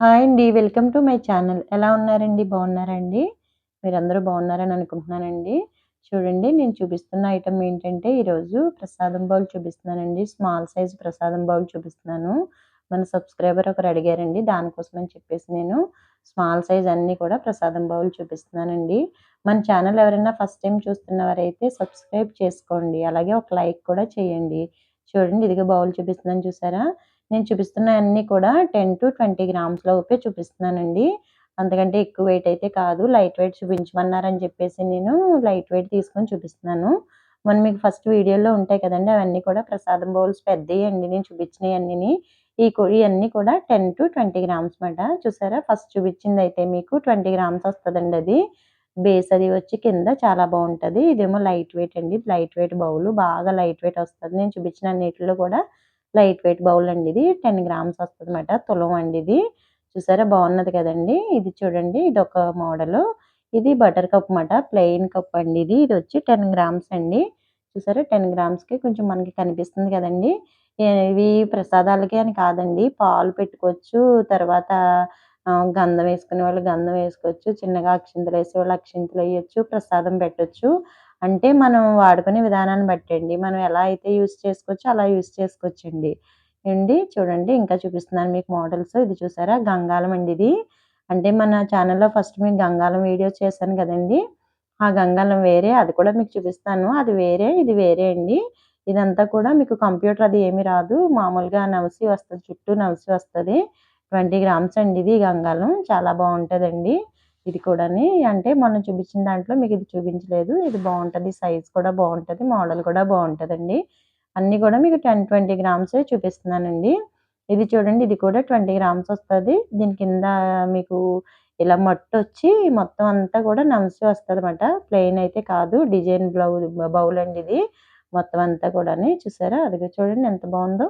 Hi అండి. Welcome to my channel. ఎలా ఉన్నారండి? బాగున్నారా అండి? మీరందరూ బాగున్నారని అనుకుంటున్నానండి. చూడండి నేను చూపిస్తున్న ఐటెం ఏంటంటే ఈరోజు ప్రసాదం బౌల్ చూపిస్తున్నానండి. స్మాల్ సైజ్ ప్రసాదం బౌల్ చూపిస్తున్నాను. మన సబ్స్క్రైబర్ ఒకరు అడిగారండి. దానికోసమని చెప్పేసి నేను స్మాల్ సైజ్ అన్నీ కూడా ప్రసాదం బౌల్ చూపిస్తున్నానండి. మన ఛానల్ ఎవరైనా ఫస్ట్ టైం చూస్తున్నవారైతే సబ్స్క్రైబ్ చేసుకోండి. అలాగే ఒక లైక్ కూడా చేయండి. చూడండి ఇదిగో బౌల్ చూపిస్తున్నాను చూసారా? నేను చూపిస్తున్నవన్నీ కూడా టెన్ టు ట్వంటీ గ్రామ్స్ లోపే చూపిస్తున్నానండి. అంతకంటే ఎక్కువ వెయిట్ అయితే కాదు. లైట్ వెయిట్ చూపించమన్నారని చెప్పేసి నేను లైట్ వెయిట్ తీసుకొని చూపిస్తున్నాను. మొన్న మీకు ఫస్ట్ వీడియోలో ఉంటాయి కదండి అవన్నీ కూడా ప్రసాదం బౌల్స్ పెద్దవి అండి నేను చూపించినయన్నీని. ఈ ఇవన్నీ కూడా టెన్ టు ట్వంటీ గ్రామ్స్ మాట. చూసారా? ఫస్ట్ చూపించింది అయితే మీకు ట్వంటీ గ్రామ్స్ వస్తుందండి అది. బేస్ అది వచ్చి కింద చాలా బాగుంటుంది ఇదేమో లైట్ వెయిట్ అండి. లైట్ వెయిట్ బౌల్ బాగా లైట్ వెయిట్ వస్తుంది నేను చూపించిన అన్నిటిలో కూడా లైట్ వెయిట్ బౌల్ అండి ఇది. 10 గ్రామ్స్ వస్తదనమాట. తులం అండి ఇది. చూసారా బాగున్నది కదండి ఇది చూడండి ఇది ఒక మోడల్ ఇది బటర్ కప్ అనమాట ప్లెయిన్ కప్ అండి ఇది. ఇది వచ్చి టెన్ గ్రామ్స్ అండి. చూసారా 10 గ్రామ్స్‌కి కొంచెం మనకి కనిపిస్తుంది కదండి ఇవి ప్రసాదాలకి అని కాదండి. పాలు పెట్టుకోవచ్చు. తర్వాత గంధం వేసుకునే వాళ్ళు గంధం వేసుకోవచ్చు. చిన్నగా అక్షింతలు వేసే వాళ్ళు అక్షింతలు వేయచ్చు ప్రసాదం పెట్టచ్చు అంటే మనం వాడుకునే విధానాన్ని బట్టండి. మనం ఎలా అయితే యూస్ చేసుకోవచ్చో అలా యూజ్ చేసుకోవచ్చండి. అండి చూడండి ఇంకా చూపిస్తున్నాను మీకు మోడల్స్. ఇది చూసారా గంగాలం అండి ఇది. అంటే మన ఛానల్‌లో ఫస్ట్ మీకు గంగాలం వీడియో చేశాను కదండి ఆ గంగాలం వేరే. అది కూడా మీకు చూపిస్తాను. అది వేరే. ఇది వేరే అండి. ఇదంతా కూడా మీకు కంప్యూటర్ అది ఏమి రాదు. మామూలుగా నవసి వస్తుంది చుట్టూ నవసి వస్తుంది 20 గ్రామ్స్ అండి ఇది గంగాళం. చాలా బాగుంటుందండి ఇది కూడాని. అంటే మొన్న చూపించిన దాంట్లో మీకు ఇది చూపించలేదు. ఇది బాగుంటుంది సైజ్ కూడా బాగుంటుంది మోడల్ కూడా బాగుంటుందండి అన్నీ కూడా మీకు 10, 20 గ్రామ్సే చూపిస్తున్నానండి. ఇది చూడండి ఇది కూడా 20 గ్రామ్స్ వస్తుంది దీని కింద మీకు ఇలా మట్టొచ్చి మొత్తం అంతా కూడా నమిసి వస్తదనమాట. ప్లెయిన్ అయితే కాదు. డిజైన్ బ్లౌ బౌల్ అండి ఇది. మొత్తం అంతా కూడా చూసారా? అదిగో చూడండి ఎంత బాగుందో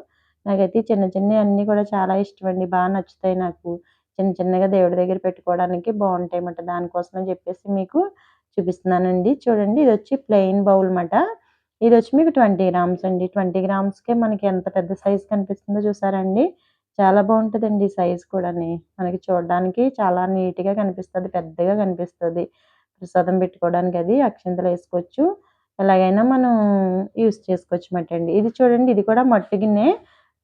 నాకైతే చిన్న చిన్నవి అన్నీ కూడా చాలా ఇష్టమండి. బాగా నచ్చుతాయి నాకు. చిన్న చిన్నగా దేవుడి దగ్గర పెట్టుకోవడానికి బావుంటాయన్నమాట. దానికోసమని చెప్పేసి మీకు చూపిస్తున్నానండి. చూడండి ఇది వచ్చి ప్లెయిన్ బౌల్ అన్నమాట ఇది వచ్చి మీకు 20 గ్రామ్స్ అండి. 20 గ్రామ్స్‌కే మనకి ఎంత పెద్ద సైజ్ కనిపిస్తుందో చూసారండి చాలా బాగుంటుందండి సైజ్ కూడాని. మనకి చూడడానికి చాలా నీట్‌గా కనిపిస్తుంది పెద్దగా కనిపిస్తుంది ప్రసాదం పెట్టుకోవడానికి అది అక్షింతలు వేసుకోవచ్చు ఎలాగైనా మనం యూస్ చేసుకోవచ్చు అండి. ఇది చూడండి ఇది కూడా మట్టి గిన్నె.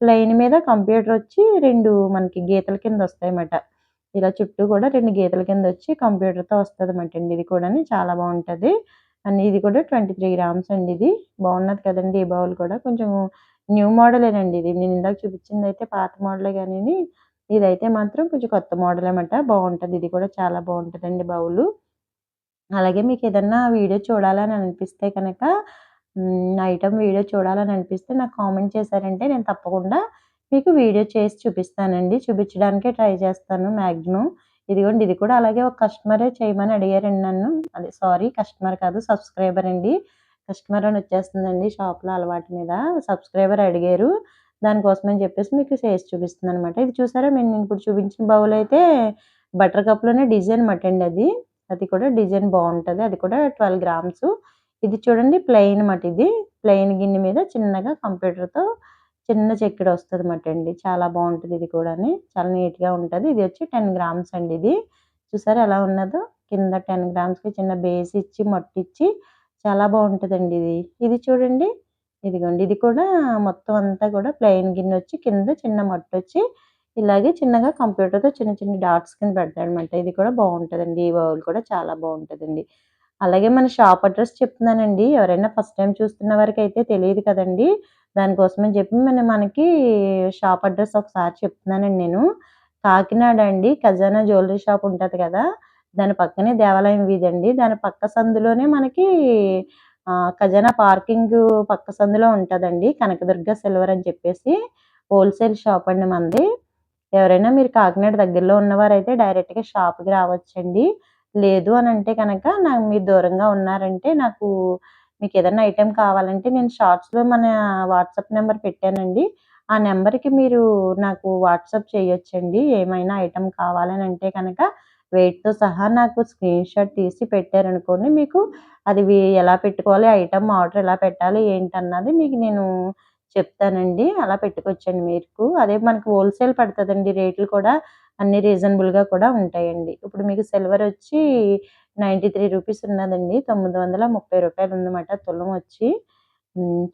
లైన్ మీద కంప్యూటర్ వచ్చి రెండు మనకి గీతల కింద వస్తాయన్నమాట. ఇలా చుట్టూ కూడా రెండు గీతల కింద వచ్చి కంప్యూటర్‌తో అన్నమాట అండి. ఇది కూడా చాలా బాగుంటుంది అండ్ ఇది కూడా 23 గ్రామ్స్ అండి ఇది. బాగున్నది కదండి ఈ బౌల్ కూడా. కొంచెం న్యూ మోడలేనండి ఇది. నేను ఇందాక చూపించింది అయితే పాత మోడలే కానీ ఇదైతే మాత్రం కొంచెం కొత్త మోడల్ అనమాట బాగుంటుంది ఇది కూడా చాలా బాగుంటుందండి బౌలు. అలాగే మీకు ఏదన్నా వీడియో చూడాలని అనిపిస్తే కనుక నా ఐటమ్ వీడియో చూడాలని అనిపిస్తే నాకు కామెంట్ చేశారంటే నేను తప్పకుండా మీకు వీడియో చేసి చూపిస్తానండి. చూపించడానికే ట్రై చేస్తాను మ్యాక్సిమం ఇదిగోండి ఇది కూడా అలాగే ఒక కస్టమరే చేయమని అడిగారండి నన్ను. అదే సారీ కస్టమర్ కాదు సబ్స్క్రైబర్ అండి. కస్టమర్ అని వచ్చేస్తుందండి షాప్‌లో అలవాటు మీద. సబ్స్క్రైబర్ అడిగారు. దానికోసమని చెప్పేసి మీకు చేసి చూపిస్తుంది అనమాట ఇది చూసారా నేను ఇప్పుడు చూపించిన బౌల్ అయితే బటర్ కప్‌లోనే డిజైన్ మటండి అండి అది. అది కూడా డిజైన్ బాగుంటుంది అది కూడా 12 గ్రామ్స్. ఇది చూడండి ప్లెయిన్ అన్నమాట ఇది. ప్లెయిన్ గిన్నె మీద చిన్నగా కంప్యూటర్‌తో చిన్న చెక్కిడి అన్నమాట అండి. చాలా బాగుంటుంది ఇది కూడా చాలా నీట్‌గా ఉంటుంది ఇది వచ్చి 10 గ్రామ్స్ అండి ఇది. చూసారు ఎలా ఉన్నదో? కింద 10 గ్రామ్స్‌కి చిన్న బేస్ ఇచ్చి మట్టిచ్చి చాలా బాగుంటుందండి ఇది. ఇది చూడండి. ఇదిగోండి ఇది కూడా మొత్తం అంతా కూడా ప్లెయిన్ గిన్నె వచ్చి కింద చిన్న మట్టొచ్చి ఇలాగే చిన్నగా కంప్యూటర్‌తో చిన్న చిన్న డాట్స్ కింద పెడతాడనమాట. ఇది కూడా బాగుంటుందండి ఈ బౌల్ కూడా చాలా బాగుంటుందండి అలాగే మన షాప్ అడ్రస్ చెప్తున్నానండి. ఎవరైనా ఫస్ట్ టైం చూస్తున్న వారికి అయితే తెలియదు కదండి దానికోసమని చెప్పి మన మనకి షాప్ అడ్రస్ ఒకసారి చెప్తున్నానండి నేను. కాకినాడ అండి. ఖజానా జ్యువెలరీ షాప్ ఉంటుంది కదా! దాని పక్కనే దేవాలయం వీధండి. దాని పక్క సందులోనే మనకి ఖజానా పార్కింగ్ పక్క సందులో ఉంటుందండి కనకదుర్గ సిల్వర్ అని చెప్పేసి హోల్‌సేల్ షాప్ అండి మనది. ఎవరైనా మీరు కాకినాడ దగ్గరలో ఉన్నవారైతే డైరెక్ట్‌గా షాప్‌కి రావచ్చండి. లేదు అని అంటే కనుక నాకు మీరు దూరంగా ఉన్నారంటే నాకు మీకు ఏదైనా ఐటెం కావాలంటే నేను షార్ట్స్‌లో మన వాట్సాప్ నెంబర్ పెట్టానండి. ఆ నెంబర్‌కి మీరు నాకు వాట్సాప్ చేయొచ్చండి. ఏమైనా ఐటెం కావాలని అంటే కనుక వెయిట్‌తో సహా నాకు స్క్రీన్‌షాట్ తీసి పెట్టారనుకోండి మీకు అది ఎలా పెట్టుకోవాలి, ఐటెం ఆర్డర్ ఎలా పెట్టాలి ఏంటన్నది మీకు నేను చెప్తానండి. అలా పెట్టుకోవచ్చండి మీకు. అదే మనకు హోల్సేల్ పడుతుందండి. రేట్లు కూడా అన్ని రీజనబుల్గా కూడా ఉంటాయండి. ఇప్పుడు మీకు సిల్వర్ వచ్చి నైంటీ త్రీ రూపీస్ ఉన్నదండి. తొమ్మిది వందల ముప్పై రూపాయలు ఉందన్నమాట తులం వచ్చి.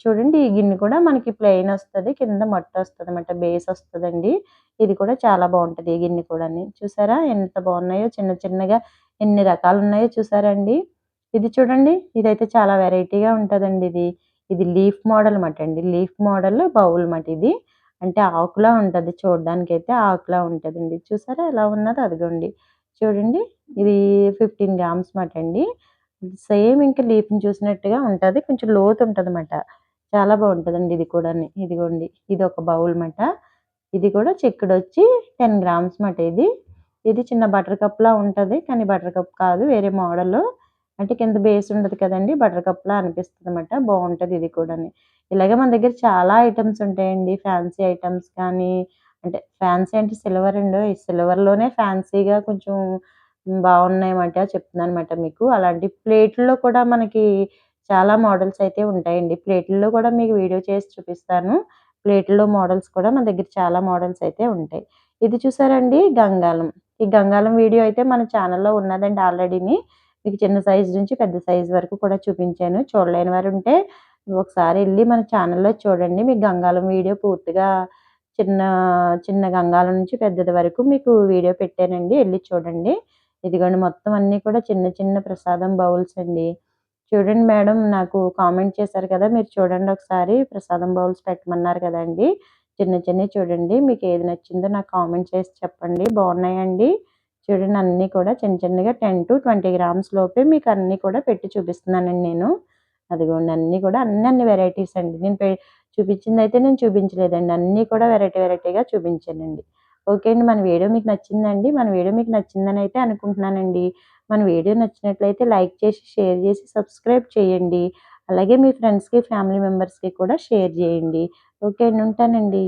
చూడండి ఈ గిన్నె కూడా మనకి ప్లెయిన్ వస్తుంది. కింద మట్టి వస్తుంది అనమాట బేస్ వస్తుందండి. ఇది కూడా చాలా బాగుంటుంది ఈ గిన్నె కూడా చూసారా ఎంత బాగున్నాయో? చిన్న చిన్నగా ఎన్ని రకాలు ఉన్నాయో చూసారా అండి? ఇది చూడండి. ఇదైతే చాలా వెరైటీగా ఉంటుందండి ఇది. ఇది లీఫ్ మోడల్ మాట అండి. లీఫ్ మోడల్ బౌల్ మాట ఇది. అంటే ఆకులా ఉంటుంది చూడడానికి అయితే ఆకులా ఉంటుందండి. చూసారా ఎలా ఉన్నదో అదిగోండి. చూడండి ఇది ఫిఫ్టీన్ గ్రామ్స్ మాట అండి. సేమ్ ఇంకా లీఫ్ని చూసినట్టుగా ఉంటుంది. కొంచెం లోతు ఉంటుంది అన్నమాట చాలా బాగుంటుందండి ఇది కూడా ఇదిగోండి ఇది ఒక బౌల్ మాట. ఇది కూడా చిక్కుడు వచ్చి టెన్ గ్రామ్స్ మాట ఇది. ఇది చిన్న బటర్ కప్లా ఉంటుంది. కానీ బటర్ కప్ కాదు. వేరే మోడల్ అంటే కింద బేస్ ఉండదు కదండి బటర్ కప్లా అనిపిస్తుంది అనమాట బాగుంటుంది ఇది కూడా ఇలాగే మన దగ్గర చాలా ఐటమ్స్ ఉంటాయండి. ఫ్యాన్సీ ఐటమ్స్ కానీ అంటే ఫ్యాన్సీ అంటే సిల్వర్ అండి ఈ సిల్వర్లోనే ఫ్యాన్సీగా కొంచెం బాగున్నాయన్నమాట చెప్తున్నాను అనమాట మీకు. అలాంటి ప్లేట్లో కూడా మనకి చాలా మోడల్స్ అయితే ఉంటాయండి. ప్లేట్లలో కూడా మీకు వీడియో చేసి చూపిస్తాను. ప్లేట్లో మోడల్స్ కూడా మన దగ్గర చాలా మోడల్స్ అయితే ఉంటాయి. ఇది చూసారండి గంగాలం ఈ గంగాలం వీడియో అయితే మన ఛానల్లో ఉన్నదండి ఆల్రెడీని మీకు చిన్న సైజు నుంచి పెద్ద సైజు వరకు కూడా చూపించాను. చూడలేని వారు ఉంటే ఒకసారి వెళ్ళి మన ఛానల్లో చూడండి. మీకు గంగాలం వీడియో పూర్తిగా చిన్న చిన్న గంగాలం నుంచి పెద్దది వరకు మీకు వీడియో పెట్టానండి. వెళ్ళి చూడండి. ఇదిగోండి మొత్తం అన్నీ కూడా చిన్న చిన్న ప్రసాదం బౌల్స్ అండి. చూడండి మేడం నాకు కామెంట్ చేశారు కదా మీరు చూడండి ఒకసారి. ప్రసాదం బౌల్స్ పెట్టమన్నారు కదండి. చిన్న చిన్నవి చూడండి. మీకు ఏది నచ్చిందో నాకు కామెంట్ చేసి చెప్పండి. బాగున్నాయండి చూడండి అన్నీ కూడా చిన్న చిన్నగా టెన్ టు ట్వంటీ గ్రామ్స్ లోపే మీకు అన్నీ కూడా పెట్టి చూపిస్తున్నానండి నేను. అదిగోండి అన్నీ కూడా అన్ని అన్ని వెరైటీస్ అండి. నేను చూపించింది అయితే నేను చూపించలేదండి. అన్నీ కూడా వెరైటీ వెరైటీగా చూపించానండి. ఓకే అండి మన వీడియో మీకు నచ్చిందండి. మన వీడియో మీకు నచ్చిందని అయితే అనుకుంటున్నానండి. మన వీడియో నచ్చినట్లయితే లైక్ చేసి షేర్ చేసి సబ్స్క్రైబ్ చేయండి. అలాగే మీ ఫ్రెండ్స్కి ఫ్యామిలీ మెంబర్స్కి కూడా షేర్ చేయండి. ఓకే అండి ఉంటానండి.